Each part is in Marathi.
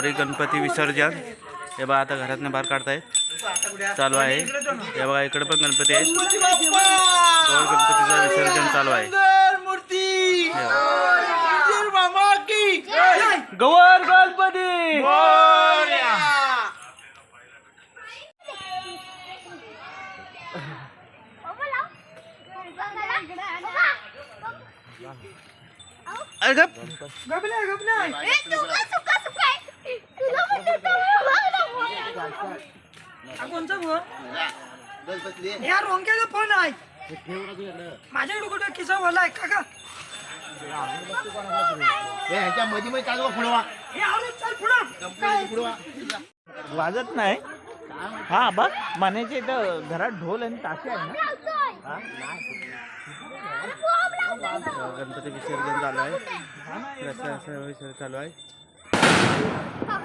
गौरी गणपती विसर्जन। हे बघा आता घरातनं बाहेर काढतायत चालू आहे. हे बघा इकडे पण गणपती आहेत गौरी गणपतीचं विसर्जन चालू आहे. हे. गौर गणपती! अरे गप. कोणचा फोन या रोंग्याचा फोन आहे. माझ्याकडे कुठे किसा बोला आहे काका ह्याच्या मध्ये मध्ये चालू हे पुढं. पुढवा. वाजत नाही. हा बघ मानेच्या इथं घरात ढोल आणि ताशे आहे ना. गणपती विसर्जन चालू आहे. विसर्जन चालू आहे.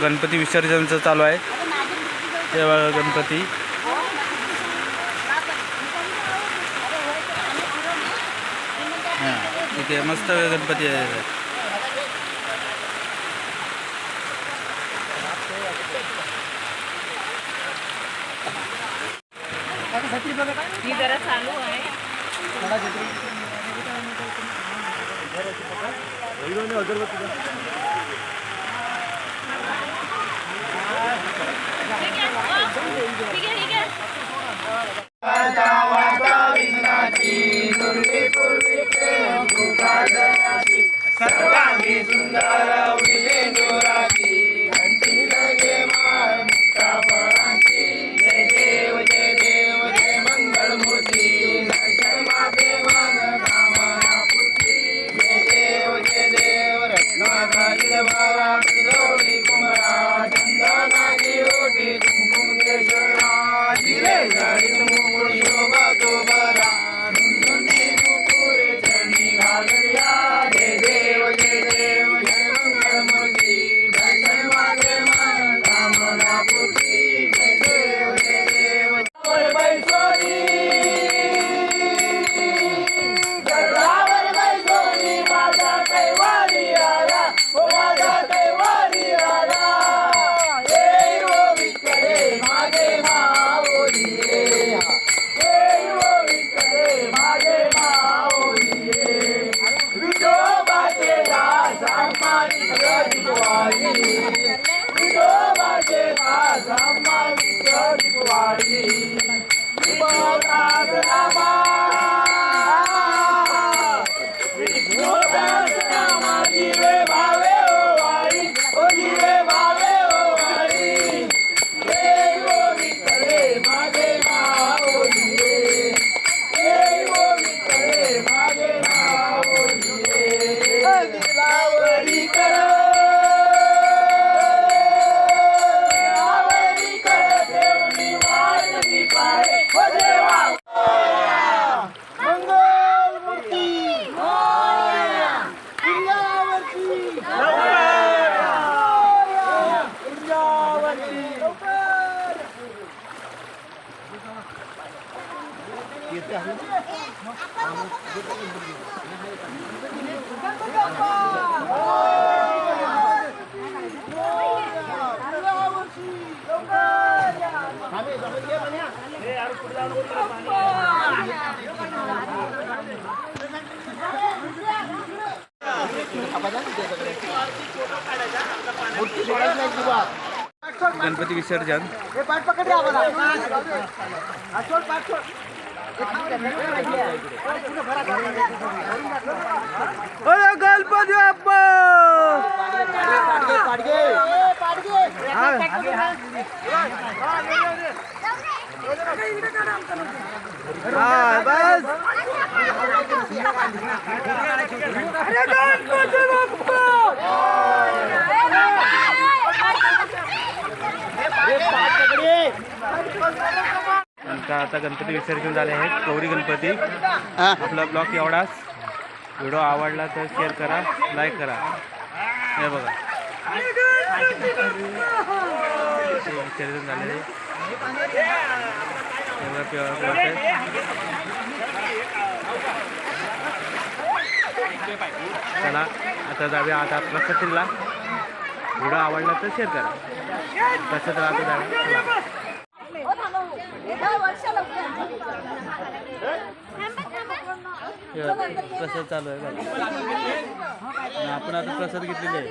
गणपती विसर्जनचं चालू आहे. ते बघा गणपती. हा, मस्त गणपती आहे. ही जरा चालू आहे. ठीक Baba. सगळी गणपती विसर्जन. गणपती बाप्पा! हा बस. नंतर आता गणपती विसर्जन झाले आहेत. गौरी गणपती. आपला ब्लॉग एवढाच. व्हिडिओ आवडला तर शेअर करा लाईक करा. हे बघा. विसर्जन झालेले आहे. चला आता जाऊया आता प्रसिद्धीला व्हिडिओ आवडला तर शेअर करा. प्रसिद्ध आता जाऊया प्रसाद चालू आहे बघा. आपण आता प्रसाद घेतलेले आहे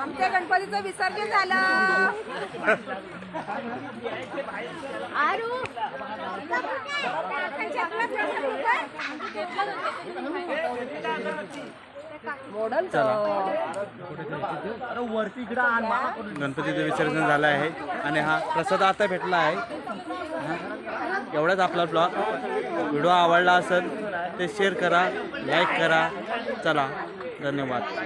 आमच्या गणपतीचं विसर्जन झालं. आरू गणपतीचं विसर्जन झालं आहे आणि हा प्रसाद आता भेटला आहे. एवढाच आपला ब्लॉग व्हिडिओ आवडला असेल ते शेअर करा लाईक करा. चला. धन्यवाद.